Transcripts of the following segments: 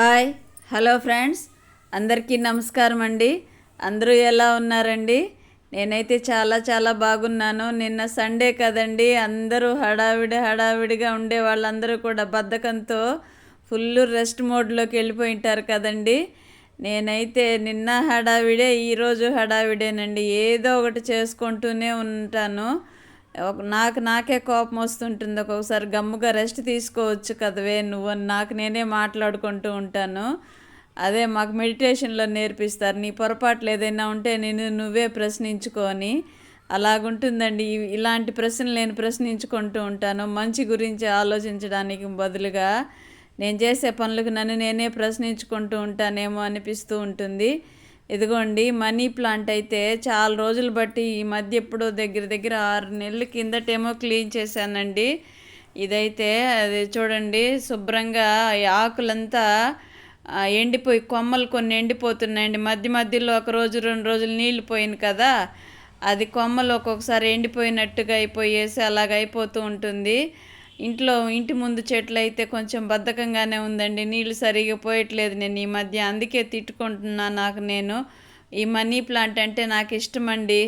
Hi hello friends. అందరికీ నమస్కారం అండి. అందరూ ఎలా ఉన్నారండి? నేనైతే చాలా చాలా బాగున్నాను. నిన్న సండే కదండి. అందరూ హడావిడి హడావిడిగా ఉండే వాళ్ళందరూ కూడా బద్ధకంతో ఫుల్ రెస్ట్ మోడ్లోకి వెళ్ళిపోయి ఉంటారు కదండి. నేనైతే నిన్న హడావిడే ఈరోజు హడావిడేనండి. ఏదో ఒకటి చేసుకుంటూనే ఉంటాను. నాకు నాకే కోపం వస్తుంటుంది. ఒక్కొక్కసారి గమ్ముగా రెస్ట్ తీసుకోవచ్చు కదవే నువ్వు అని నాకు నేనే మాట్లాడుకుంటూ ఉంటాను. అదే మాకు మెడిటేషన్లో నేర్పిస్తారు. నీ పొరపాట్లు ఏదైనా ఉంటే నేను నువ్వే ప్రశ్నించుకొని అలాగుంటుందండి. ఇలాంటి ప్రశ్నలు నేను ప్రశ్నించుకుంటూ ఉంటాను. మంచి గురించి ఆలోచించడానికి బదులుగా నేను చేసే పనులకు నన్ను నేనే ప్రశ్నించుకుంటూ ఉంటానేమో అనిపిస్తూ ఉంటుంది. ఇదిగోండి మనీ ప్లాంట్ అయితే చాలా రోజులు బట్టి ఈ మధ్య ఎప్పుడో దగ్గర దగ్గర ఆరు నెలల కిందటేమో క్లీన్ చేశానండి. ఇదైతే అది చూడండి శుభ్రంగా ఆకులంతా ఎండిపోయి కొమ్మలు కొన్ని ఎండిపోతున్నాయండి. మధ్య మధ్యలో ఒక రోజు రెండు రోజులు నీళ్ళు పోయింది కదా అది కొమ్మలు ఒక్కొక్కసారి ఎండిపోయినట్టుగా అయిపోయేసి అలాగ అయిపోతూ ఉంటుంది. ఇంట్లో ఇంటి ముందు చెట్లు అయితే కొంచెం బద్ధకంగానే ఉందండి. నీళ్ళు సరిగా పోయట్లేదు నేను ఈ మధ్య. అందుకే తిట్టుకుంటున్నా నాకు నేను. ఈ మనీ ప్లాంట్ అంటే నాకు ఇష్టమండి.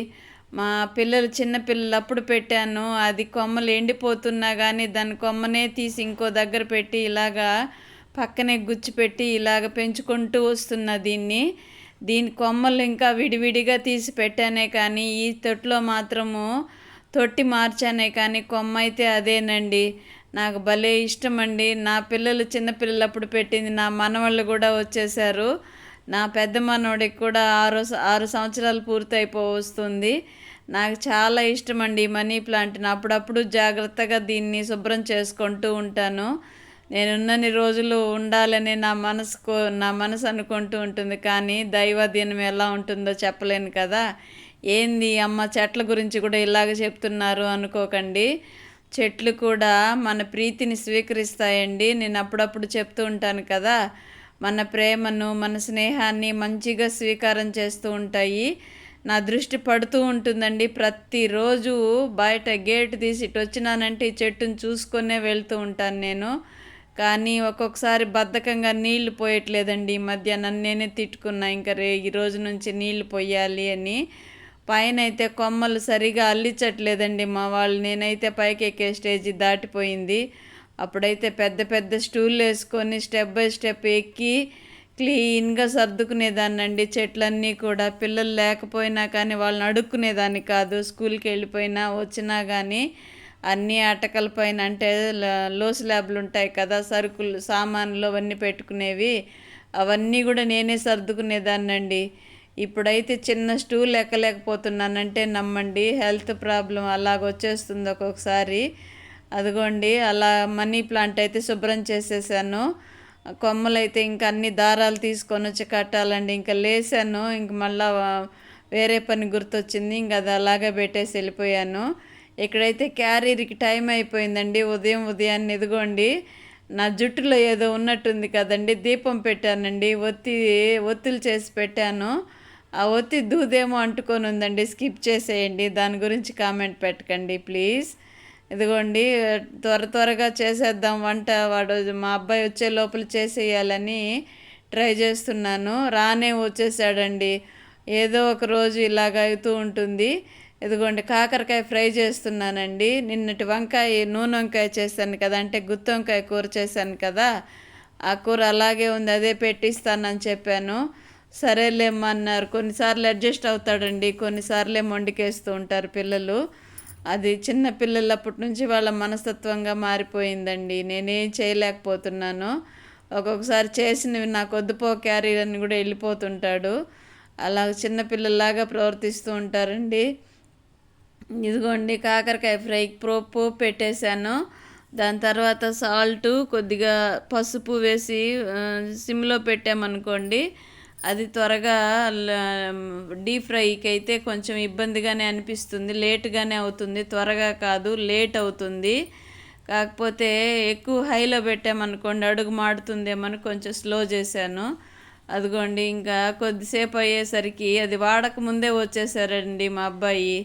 మా పిల్లలు చిన్న పిల్లలు అప్పుడు పెట్టాను. అది కొమ్మలు ఎండిపోతున్నా కానీ దాని కొమ్మనే తీసి ఇంకో దగ్గర పెట్టి ఇలాగా పక్కనే గుచ్చిపెట్టి ఇలాగ పెంచుకుంటూ వస్తున్నా దీన్ని. దీని కొమ్మలు ఇంకా విడివిడిగా తీసి పెట్టానే కానీ ఈ తొట్టులో మాత్రము తొట్టి మార్చానే కానీ కొమ్మ అయితే అదేనండి. నాకు భలే ఇష్టం అండి నా పిల్లలు చిన్నపిల్లలప్పుడు పెట్టింది నా మనవాళ్ళు కూడా వచ్చేసారు నా పెద్ద మనవడికి కూడా ఆరు ఆరు సంవత్సరాలు పూర్తయిపో వస్తుంది నాకు చాలా ఇష్టం అండి మనీ ప్లాంట్ని. అప్పుడప్పుడు జాగ్రత్తగా దీన్ని శుభ్రం చేసుకుంటూ ఉంటాను. నేనున్నన్ని రోజులు ఉండాలని నా మనసుకు నా మనసు అనుకుంటూ ఉంటుంది. కానీ దైవాధీనం ఎలా ఉంటుందో చెప్పలేను కదా. ఏంది అమ్మ చెట్ల గురించి కూడా ఇలాగ చెప్తున్నారు అనుకోకండి. చెట్లు కూడా మన ప్రీతిని స్వీకరిస్తాయండి. నేను అప్పుడప్పుడు చెప్తూ ఉంటాను కదా. మన ప్రేమను మన స్నేహాన్ని మంచిగా స్వీకారం చేస్తూ ఉంటాయి. నా దృష్టి పడుతూ ఉంటుందండి. ప్రతిరోజు బయట గేట్ తీసి ఇటు వచ్చినానంటే ఈ చెట్టును చూసుకొనే వెళ్తూ ఉంటాను నేను. కానీ ఒక్కొక్కసారి బద్ధకంగా నీళ్ళు పోయట్లేదండి. ఈ మధ్య నన్ను నేనే తిట్టుకున్నా. ఇంకా రే ఈ రోజు నుంచి నీళ్ళు పోయాలి అని. పైన అయితే కొమ్మలు సరిగా అల్లించట్లేదండి మా వాళ్ళు. నేనైతే పైకి ఎక్కే స్టేజ్ దాటిపోయింది. అప్పుడైతే పెద్ద పెద్ద స్టూల్ వేసుకొని స్టెప్ బై స్టెప్ ఎక్కి క్లీన్గా సర్దుకునేదాన్నండి. చెట్లన్నీ కూడా పిల్లలు లేకపోయినా కానీ వాళ్ళని అడుక్కునేదాన్ని కాదు. స్కూల్కి వెళ్ళిపోయినా వచ్చినా కానీ అన్ని అటకల పైన అంటే లో స్లాబ్లు ఉంటాయి కదా సరుకులు సామాన్లు అవన్నీ పెట్టుకునేవి. అవన్నీ కూడా నేనే సర్దుకునేదాన్నండి. ఇప్పుడైతే చిన్న స్టూల్ ఎక్కలేకపోతున్నానంటే నమ్మండి. హెల్త్ ప్రాబ్లం అలాగొచ్చేస్తుంది ఒక్కొక్కసారి. అదిగోండి అలా మనీ ప్లాంట్ అయితే శుభ్రం చేసేసాను. కొమ్మలు అయితే ఇంకా అన్ని దారాలు తీసుకొని వచ్చి కట్టాలండి. ఇంకా లేసాను. ఇంక మళ్ళా వేరే పని గుర్తొచ్చింది. ఇంక అది అలాగే పెట్టేసి వెళ్ళిపోయాను. ఇక్కడైతే క్యారీర్కి టైం అయిపోయిందండి. ఉదయం ఉదయాన్నే ఎదుగోండి నా జుట్టులో ఏదో ఉన్నట్టుంది కదండి. దీపం పెట్టానండి. ఒత్తి ఒత్తులు చేసి పెట్టాను. ఒత్తి దూదేమో అంటుకొని ఉందండి. స్కిప్ చేసేయండి. దాని గురించి కామెంట్ పెట్టకండి ప్లీజ్. ఇదిగోండి త్వర త్వరగా చేసేద్దాం వంట. వాడు మా అబ్బాయి వచ్చే లోపల చేసేయాలని ట్రై చేస్తున్నాను. రానే వచ్చేసాడండి. ఏదో ఒక రోజు ఇలాగ అవుతూ ఉంటుంది. ఇదిగోండి కాకరకాయ ఫ్రై చేస్తున్నానండి. నిన్నటి వంకాయ నూనె వంకాయ చేశాను కదా అంటే గుత్తి వంకాయ కూర చేశాను కదా. ఆ కూర అలాగే ఉంది అదే పెట్టిస్తానని చెప్పాను. సరేలేమ్మా అన్నారు కొన్నిసార్లు అడ్జస్ట్ అవుతాడండి. కొన్నిసార్లు మొండికేస్తూ ఉంటారు పిల్లలు. అది చిన్న పిల్లలప్పటి నుంచి వాళ్ళ మనస్తత్వంగా మారిపోయిందండి. నేనేం చేయలేకపోతున్నాను. ఒక్కొక్కసారి చేసినవి నాకు వద్దుపో క్యారీ అని కూడా వెళ్ళిపోతుంటాడు. అలా చిన్నపిల్లల్లాగా ప్రవర్తిస్తూ ఉంటారండి. ఇదిగోండి కాకరకాయ ఫ్రై ప్రో పోపు పెట్టేశాను. దాని తర్వాత సాల్ట్ కొద్దిగా పసుపు వేసి సిమ్లో పెట్టామనుకోండి అది త్వరగా డీప్ ఫ్రైకి అయితే కొంచెం ఇబ్బందిగానే అనిపిస్తుంది లేట్గానే అవుతుంది. త్వరగా కాదు లేట్ అవుతుంది. కాకపోతే ఎక్కువ హైలో పెట్టామనుకోండి అడుగు మాడుతుందేమని కొంచెం స్లో చేశాను. అదిగోండి ఇంకా కొద్దిసేపు అయ్యేసరికి అది వాడక ముందే వచ్చేసారండి మా అబ్బాయి.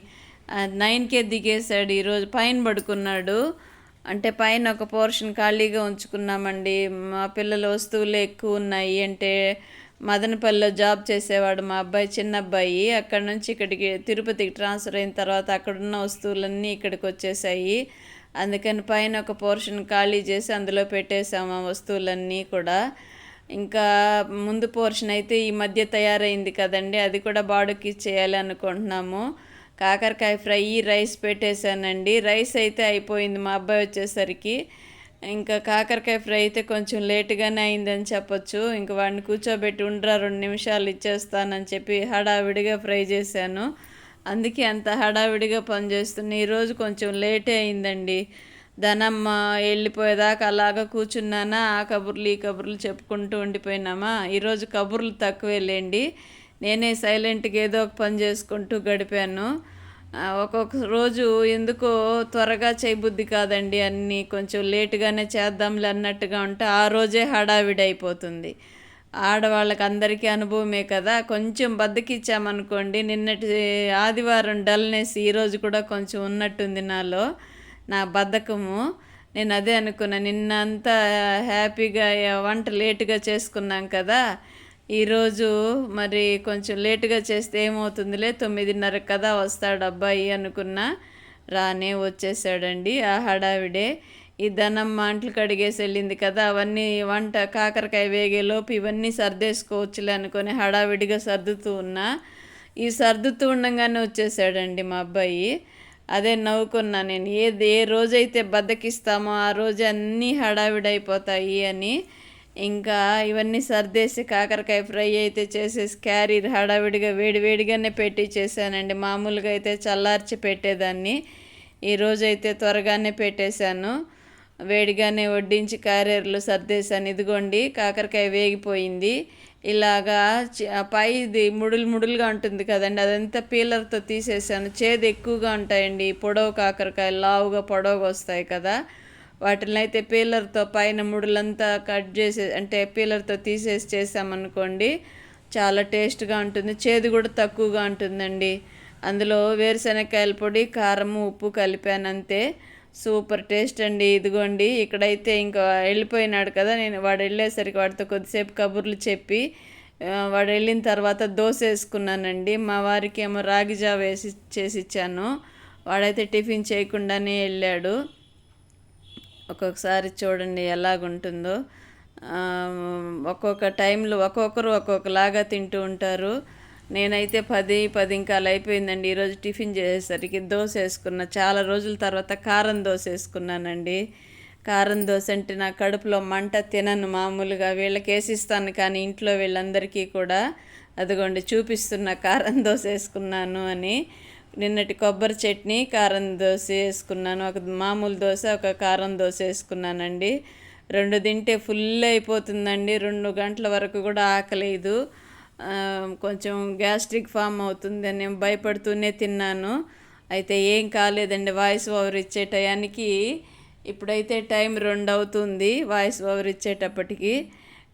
నైన్కే దిగేశాడు ఈరోజు పైన పడుకున్నాడు. అంటే పైన ఒక పోర్షన్ ఖాళీగా ఉంచుకున్నామండి. మా పిల్లల వస్తువులు ఎక్కువ ఉన్నాయి అంటే మదనపల్లిలో జాబ్ చేసేవాడు మా అబ్బాయి చిన్న అబ్బాయి అక్కడ నుంచి ఇక్కడికి తిరుపతికి ట్రాన్స్ఫర్ అయిన తర్వాత అక్కడున్న వస్తువులన్నీ ఇక్కడికి వచ్చేసాయి. అందుకని పైన ఒక పోర్షన్ ఖాళీ చేసి అందులో పెట్టేసాము ఆ వస్తువులన్నీ కూడా. ఇంకా ముందు పోర్షన్ అయితే ఈ మధ్య తయారైంది కదండి అది కూడా బాడుకి చేయాలి అనుకుంటున్నాము. కాకరకాయ ఫ్రై రైస్ పెట్టేశానండి. రైస్ అయితే అయిపోయింది మా అబ్బాయి వచ్చేసరికి. ఇంకా కాకరకాయ ఫ్రై అయితే కొంచెం లేటుగానే అయిందని చెప్పొచ్చు. ఇంక వాడిని కూర్చోబెట్టి ఉండరా రెండు నిమిషాలు ఇచ్చేస్తానని చెప్పి హడావిడిగా ఫ్రై చేశాను. అందుకే అంత హడావిడిగా పనిచేస్తున్నా. ఈరోజు కొంచెం లేటే అయిందండి. ధనమ్మ వెళ్ళిపోయేదాకా అలాగ కూర్చున్నానా? ఆ కబుర్లు ఈ కబుర్లు చెప్పుకుంటూ ఉండిపోయినామా? ఈరోజు కబుర్లు తక్కువే లేండి. నేనే సైలెంట్గా ఏదో ఒక పని చేసుకుంటూ గడిపాను. ఒక్కొక్క రోజు ఎందుకో త్వరగా చేయబుద్ధి కాదండి అన్నీ కొంచెం లేటుగానే చేద్దాంలే అన్నట్టుగా ఉంటే ఆ రోజే హడావిడి అయిపోతుంది ఆడవాళ్ళకి అందరికీ అనుభవమే కదా కొంచెం బద్దకిచ్చామనుకోండి నిన్నటి ఆదివారం డల్నెస్ ఈరోజు కూడా కొంచెం ఉన్నట్టుంది నాలో నా బద్ధకము. నేను అదే అనుకున్నా నిన్నంతా హ్యాపీగా వంట లేటుగా చేసుకున్నాం కదా ఈరోజు మరి కొంచెం లేటుగా చేస్తే ఏమవుతుందిలే? తొమ్మిదిన్నర కదా వస్తాడు అబ్బాయి అనుకున్నా. రానే వచ్చేసాడండి ఆ హడావిడే. ఈ ధనం మాంట్లు కడిగేసి వెళ్ళింది కదా అవన్నీ వంట కాకరకాయ వేగేలోపు ఇవన్నీ సర్దేసుకోవచ్చులే అనుకొని హడావిడిగా సర్దుతూ ఉన్నా. ఈ సర్దుతూ ఉండగానే వచ్చేసాడండి మా అబ్బాయి. అదే నవ్వుకున్నా నేను ఏది ఏ రోజైతే బద్దకిస్తామో ఆ రోజు అన్నీ హడావిడైపోతాయి అని. ఇంకా ఇవన్నీ సర్దేసి కాకరకాయ ఫ్రై అయితే చేసేసి క్యారీర్ హడావిడిగా వేడివేడిగానే పెట్టి చేశానండి. మామూలుగా అయితే చల్లార్చి పెట్టేదాన్ని. ఈరోజైతే త్వరగానే పెట్టేశాను. వేడిగానే వడ్డించి క్యారియర్లు సర్దేశాను. ఇదిగోండి కాకరకాయ వేగిపోయింది. ఇలాగా పైది ముడులు ముడులుగా ఉంటుంది కదండి అదంతా పీలర్తో తీసేసాను చేదు ఎక్కువగా ఉంటాయండి. పొడవు కాకరకాయ లావుగా పొడవుగా వస్తాయి కదా. వాటిని అయితే పీలర్తో పైన ముడులంతా కట్ చేసే అంటే పీలర్తో తీసేసి చేసామనుకోండి చాలా టేస్ట్గా ఉంటుంది చేదు కూడా తక్కువగా ఉంటుందండి. అందులో వేరుశనగకాయల పొడి కారము ఉప్పు కలిపాను అంతే సూపర్ టేస్ట్ అండి ఇదిగోండి. ఇక్కడైతే ఇంకా వెళ్ళిపోయినాడు కదా నేను వాడు వెళ్ళేసరికి వాడితో కొద్దిసేపు కబుర్లు చెప్పి వాడు వెళ్ళిన తర్వాత దోశ వేసుకున్నానండి. మా వారికి ఏమో రాగి జావ వేసి చేసి ఇచ్చాను. వాడైతే టిఫిన్ చేయకుండానే వెళ్ళాడు. ఒక్కొక్కసారి చూడండి ఎలాగుంటుందో. ఒక్కొక్క టైంలో ఒక్కొక్కరు ఒక్కొక్కలాగా తింటూ ఉంటారు. నేనైతే పది పది ఇంకా అయిపోయిందండి. ఈరోజు టిఫిన్ చేసేసరికి దోశ వేసుకున్న. చాలా రోజుల తర్వాత కారం దోశ వేసుకున్నానండి. కారం దోశ అంటే నా కడుపులో మంట తినను మామూలుగా. వీళ్ళకి వేసిస్తాను కానీ ఇంట్లో వీళ్ళందరికీ కూడా. అదిగోండి చూపిస్తున్న కారం దోశ వేసుకున్నాను అని. నిన్నటి కొబ్బరి చట్నీ కారం దోశ వేసుకున్నాను. ఒక మామూలు దోశ ఒక కారం దోశ వేసుకున్నానండి. రెండు తింటే ఫుల్ అయిపోతుందండి. రెండు గంటల వరకు కూడా ఆకలేదు. కొంచెం గ్యాస్ట్రిక్ ఫామ్ అవుతుందని నేను భయపడుతూనే తిన్నాను. అయితే ఏం కాలేదండి. వాయిస్ ఓవర్ ఇచ్చే టయానికి ఇప్పుడైతే టైం రెండు అవుతుంది వాయిస్ ఓవర్ ఇచ్చేటప్పటికి.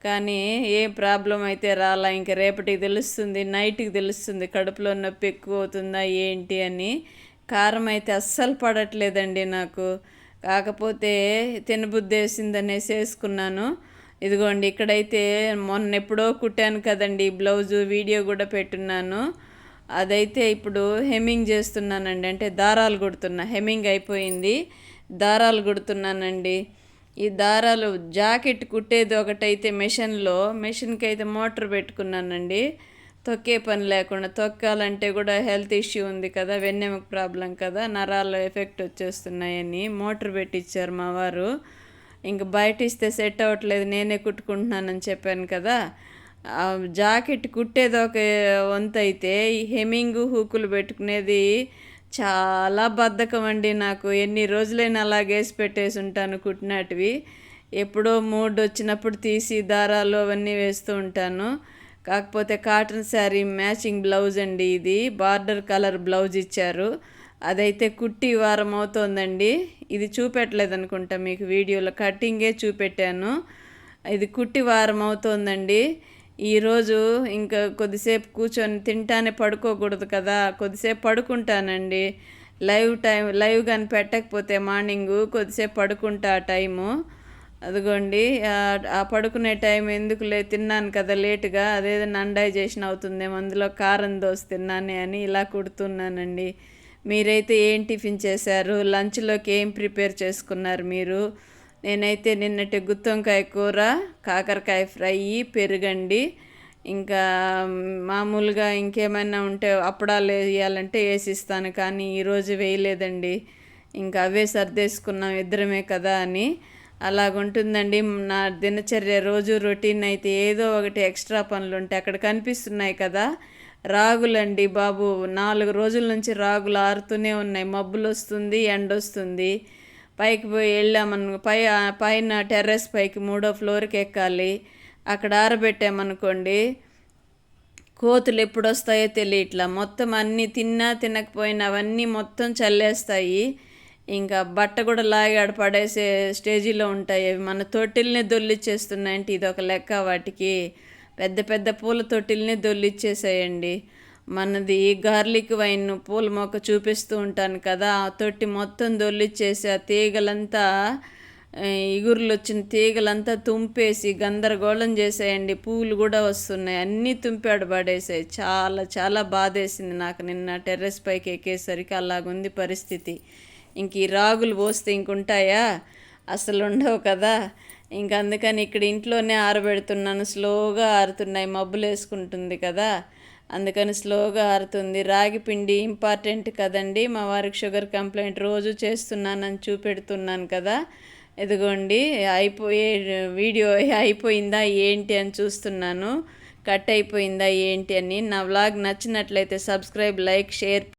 కానీ ఏ ప్రాబ్లం అయితే రాలా ఇంక రేపటికి తెలుస్తుంది నైట్కి తెలుస్తుంది కడుపులో నొప్పి ఎక్కువ అవుతుందా ఏంటి అని. కారం అయితే అస్సలు పడట్లేదండి నాకు. కాకపోతే తినబుద్ధి వేసిందనేసి వేసుకున్నాను. ఇదిగోండి ఇక్కడైతే మొన్న ఎప్పుడో కుట్టాను కదండి బ్లౌజు వీడియో కూడా పెట్టున్నాను. అదైతే ఇప్పుడు హెమ్మింగ్ చేస్తున్నానండి అంటే దారాలు కుడుతున్నా. హెమ్మింగ్ అయిపోయింది దారాలు కుడుతున్నానండి. ఈ దారాలు జాకెట్ కుట్టేది ఒకటైతే మెషిన్లో మెషిన్కి అయితే మోటార్ పెట్టుకున్నానండి. తొక్కే పని లేకుండా తొక్కాలంటే కూడా హెల్త్ ఇష్యూ ఉంది కదా వెన్నెముక ప్రాబ్లం కదా నరాల్లో ఎఫెక్ట్ వచ్చేస్తున్నాయని మోటార్ పెట్టించారు మా వారు. ఇంక బయట ఇస్తే సెట్ అవ్వట్లేదు నేనే కుట్టుకుంటున్నానని చెప్పాను కదా. జాకెట్ కుట్టేది ఒక వంత అయితే ఈ హెమింగ్ హూకులు పెట్టుకునేది చాలా బద్ధకం అండి నాకు. ఎన్ని రోజులైనా అలాగేసి పెట్టేసి ఉంటాను కుట్టినటివి ఎప్పుడో మూడ్ వచ్చినప్పుడు తీసి దారాలు అవన్నీ వేస్తూ ఉంటాను. కాకపోతే కాటన్ శారీ మ్యాచింగ్ బ్లౌజ్ అండి ఇది. బార్డర్ కలర్ బ్లౌజ్ ఇచ్చారు. అదైతే కుట్టి వారం అవుతోందండి. ఇది చూపెట్టలేదు అనుకుంటా మీకు వీడియోలో. కటింగే చూపెట్టాను. ఇది కుట్టి వారం అవుతోందండి. ఈరోజు ఇంకా కొద్దిసేపు కూర్చొని తింటానే పడుకోకూడదు కదా కొద్దిసేపు పడుకుంటానండి. లైవ్ టైం లైవ్ కానీ పెట్టకపోతే మార్నింగు కొద్దిసేపు పడుకుంటా ఆ టైము. అదిగోండి ఆ- పడుకునే టైం ఎందుకులే తిన్నాను కదా లేటుగా అదేదో నండైజేషన్ అవుతుందేమో అందులో కారం దోశ తిన్నానే అని ఇలా కుడుతున్నానండి. మీరైతే ఏం టిఫిన్ చేశారు? లంచ్లోకి ఏం ప్రిపేర్ చేసుకున్నారు మీరు? నేనైతే నిన్నటి గుత్తొంకాయ కూర కాకరకాయ ఫ్రై పెరుగండి. ఇంకా మామూలుగా ఇంకేమైనా ఉంటే అప్పడాలు వేయాలంటే వేసిస్తాను కానీ ఈరోజు వేయలేదండి. ఇంకా అవే సర్దేసుకున్నాం ఇద్దరమే కదా అని. అలాగుంటుందండి నా దినచర్య రోజు రొటీన్ అయితే ఏదో ఒకటి ఎక్స్ట్రా పనులు ఉంటాయి అక్కడ కనిపిస్తున్నాయి కదా. రాగులండి బాబు నాలుగు రోజుల నుంచి రాగులు ఆరుతూనే ఉన్నాయి. మబ్బులు వస్తుంది ఎండ వస్తుంది పైకి పోయి వెళ్ళామను పై పైన టెర్రస్ పైకి మూడో ఫ్లోర్కి ఎక్కాలి. అక్కడ ఆరబెట్టామనుకోండి కోతులు ఎప్పుడు వస్తాయో తెలియట్లా మొత్తం అన్నీ తిన్నా తినకపోయినా అవన్నీ మొత్తం చల్లేస్తాయి. ఇంకా బట్ట కూడా లాగాడ పడేసే స్టేజీలో ఉంటాయి. అవి మన తొట్టిల్ని దొల్లిచ్చేస్తున్నాయంటే ఇది ఒక లెక్క వాటికి. పెద్ద పెద్ద పూల తొట్టిల్ని దొల్లిచ్చేసాయండి. మనది గార్లిక్ వైన్ పూల మొక్క చూపిస్తూ ఉంటాను కదా ఆ తొట్టి మొత్తం దొల్లిచ్చేసి ఆ తీగలంతా ఇగురులు ఇగుర్లు వచ్చిన తీగలంతా తుంపేసి గందరగోళం చేసాయండి. పూలు కూడా వస్తున్నాయి. అన్నీ తుంపాడు పడేసాయి చాలా చాలా బాధేసింది నాకు నిన్న టెర్రస్ పైకి ఎక్కేసరికి అలాగుంది పరిస్థితి. ఇంక ఈ రాగులు పోస్తే ఇంకుంటాయా? అసలు ఉండవు కదా. ఇంక అందుకని ఇక్కడ ఇంట్లోనే ఆరబెడుతున్నాను. స్లోగా ఆరుతున్నాయి. మబ్బులు వేసుకుంటుంది కదా. అందుకని స్లోగా ఆరుతుంది. రాగి పిండి ఇంపార్టెంట్ కదండి. మా వారికి షుగర్ కంప్లైంట్ రోజు చేస్తున్నానని చూపెడుతున్నాను కదా. ఇదిగోండి అయిపోయే వీడియో అయిపోయిందా ఏంటి అని చూస్తున్నాను. కట్ అయిపోయిందా ఏంటి అని. నా వ్లాగ్ నచ్చినట్లయితే సబ్స్క్రైబ్ లైక్ షేర్